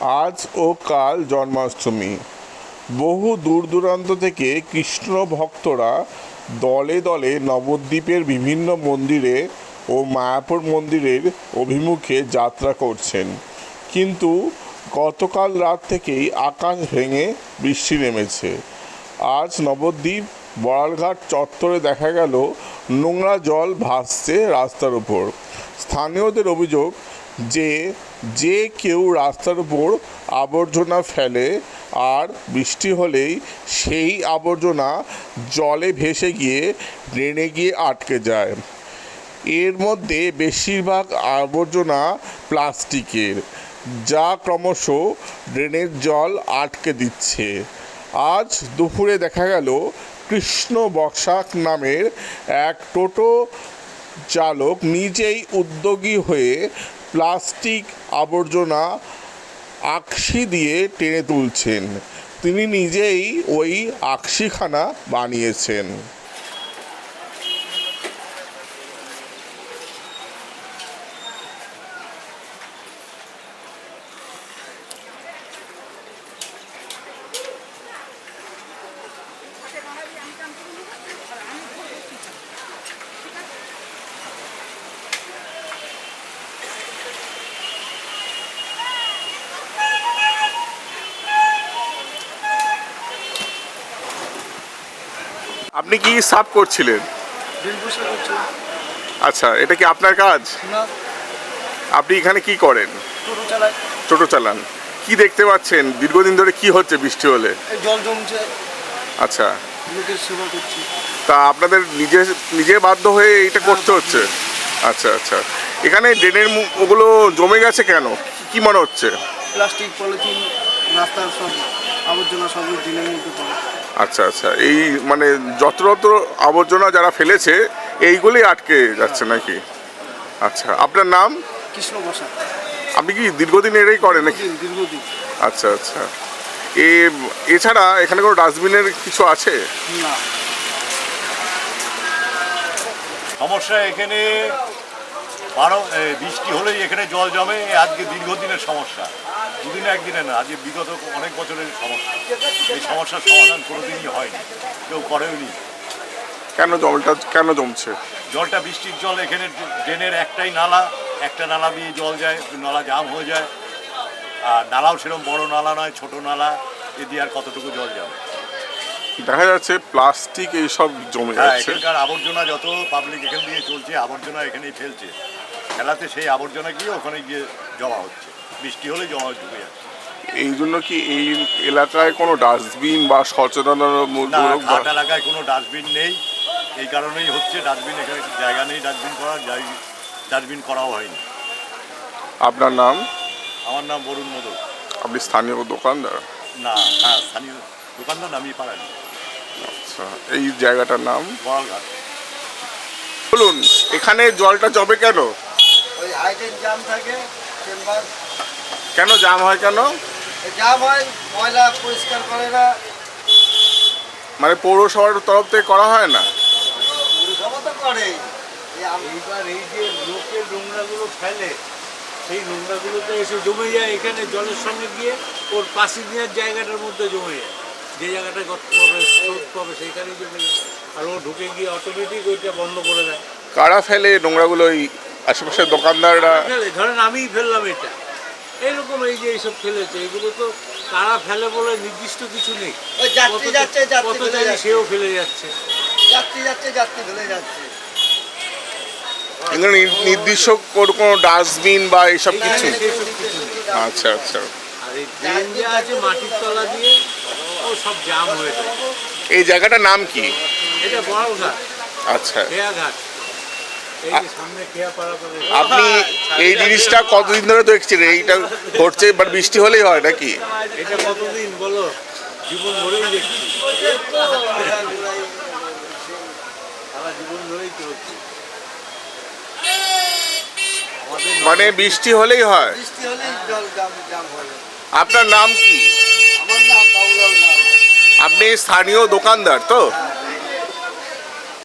আজ ও কাল জন্মাষ্টমী। বহু দূর দূরান্ত থেকে কৃষ্ণ ভক্তরা দলে দলে নবদ্বীপের বিভিন্ন মন্দিরে ও মায়াপুর মন্দিরের অভিমুখে যাত্রা করছেন। কিন্তু গতকাল রাত থেকেই আকাশ ভেঙে বৃষ্টি নেমেছে। আজ নবদ্বীপ বড়ালঘাট চত্বরে দেখা গেল নোংরা জল ভাসছে রাস্তার উপর। স্থানীয়দের অভিযোগ যে যে কেউ রাস্তার উপর আবর্জনা ফেলে আর বৃষ্টি হলেই সেই আবর্জনা জলে ভেসে গিয়ে ড্রেনে গিয়ে আটকে যায়। এর মধ্যে বেশিরভাগ আবর্জনা প্লাস্টিকের, যা ক্রমশ ড্রেনের জল আটকে দিচ্ছে। আজ দুপুরে দেখা গেল কৃষ্ণ বসাক নামের এক টোটো চালক নিজেই উদ্যোগী হয়ে প্লাস্টিক আবর্জনা আকশি দিয়ে টেনে তুলছেন। তিনি নিজেই ওই আকশিখানা বানিয়েছেন। আপনি কি সাফ করছিলেন? আচ্ছা এটা কি আপনার কাজ? আপনি এখানে কি করেন? টোটো চালান। কি দেখতে পাচ্ছেন? দীর্ঘদিন ধরে কি হচ্ছে বৃষ্টি হলে? জল জমছে। আচ্ছা। তা আপনাদের নিজে নিজে বাধ্য হয়ে এটা করতে হচ্ছে? আচ্ছা আচ্ছা। এখানে ড্রেনের ওগুলো জমে গেছে কেন? কি মনে হচ্ছে? প্লাস্টিক পলিথিন রাস্তার সব আবর্জনা সব ড্রেনের মধ্যে পড়ে। আচ্ছা আচ্ছা। এই মানে যত্রতর আবর্জনা যারা ফেলেছে এইগুলোই আটকে যাচ্ছে নাকি? আচ্ছা আপনার নাম? কৃষ্ণ বসা আপনি কি দীর্ঘদিন এটাই করেন নাকি? দীর্ঘদিন। আচ্ছা আচ্ছা। এ এছাড়া এখানে কোনো ডাস্টবিনের কিছু আছে? না। সমস্যা এখানে বারো বৃষ্টি হলেই এখানে জল জমে আজকে দীর্ঘদিনের সমস্যা। দুদিনে একদিনে না আজকে বিগত অনেক বছরের সমস্যা। এই সমস্যার সমাধান কোনোদিনই হয়নি কেউ করেওনি কেন জলটা কেন জমছে? জলটা বৃষ্টির জল এখানে ড্রেনের একটাই নালা একটা নালা দিয়ে জল যায় নালা জাম হয়ে যায়। আর নালাও সেরকম বড় নালা নয় ছোট নালা এ দিয়ে আর কতটুকু জল যাবে? দেখা যাচ্ছে প্লাস্টিক এইসব জমে হ্যাঁ যাচ্ছে এখানকার আবর্জনা যত পাবলিক এখান দিয়ে চলছে আবর্জনা এখানেই ফেলছে। খেলাতে সেই আবর্জনা গিয়ে ওখানে গিয়ে জমা হচ্ছে। বৃষ্টি হলে জমা ঢুকে যাচ্ছে। এই জন্য কি এই এলাকায় কোনো ডাস্টবিন বা সচেতনতামূলক এলাকায় কোনো ডাস্টবিন নেই। এই কারণেই হচ্ছে ডাস্টবিন এখানে জায়গা নেই ডাস্টবিন করার ডাস্টবিন করাও হয়নি। আপনার নাম? আমার নাম বরুণ মোদক আপনি স্থানীয় দোকানদার? না হ্যাঁ স্থানীয় দোকানদার নামিয়ে পারেন আচ্ছা এই জায়গাটার নাম? বড়ালঘাট বলুন এখানে জলটা জমে কেন? হাইটের জাম থাকে চেম্বার। কেন জাম হয় কেন? জাম হয় ময়লা পরিষ্কার করে না। মানে পৌরসভার তরফ থেকে করা হয় না? পৌরসভা তো করে। এইবার এই যে লোকের নোংরাগুলো ফেলে সেই নোংরাগুলো তো এসে জমে যায় এখানে জলের সঙ্গে গিয়ে ওর পাশে দেওয়ার জায়গাটার মধ্যে জমে যায়। যে জায়গাটা গর্ত পাবে স্রোত পাবে সেইখানেই জমে যায়। আর ও ঢুকে গিয়ে অটোমেটিক ওইটা বন্ধ করে দেয়। কারা ফেলে নোংরাগুলো? ওই আশেপাশের দোকানদাররা ফেলে ধরেন আমিই ফেললাম এটা। এইরকম এই যে এইসব ফেলেছে এগুলো তো কারা ফেলে বলে নির্দিষ্ট কিছু নেই। ওই যাত্রী কত- যাচ্ছে, কত জানি সেও ফেলে যাচ্ছে। যাত্রী যাচ্ছে যাত্রী ফেলে যাচ্ছে। এখানে নির্দিষ্ট কোনো কোনো ডাস্টবিন বা এইসব কিছু? সেইসব কিছু নেই। আচ্ছা আচ্ছা। আর এই আছে মাটির তলা দিয়ে ও সব জাম হয়ে যায়। এই জায়গাটার নাম কি? এটা বড় ঘাট। আচ্ছা। ঘাট এই যে সামনে খেয়া পাড়া করে আপনি এই জিনিসটা কতদিন ধরে দেখছেন এইটা ঘটছে বাট বৃষ্টি হলেই হয় নাকি? এটা কতদিন বলো? জীবন ধরেই দেখছি। সারা জীবন ধরেই তো মানে বৃষ্টি হলেই হয়। বৃষ্টি হলেই জল জাম জাম হয়। আপনার নাম কি? আমার নাম। আপনি স্থানীয় দোকানদার তো?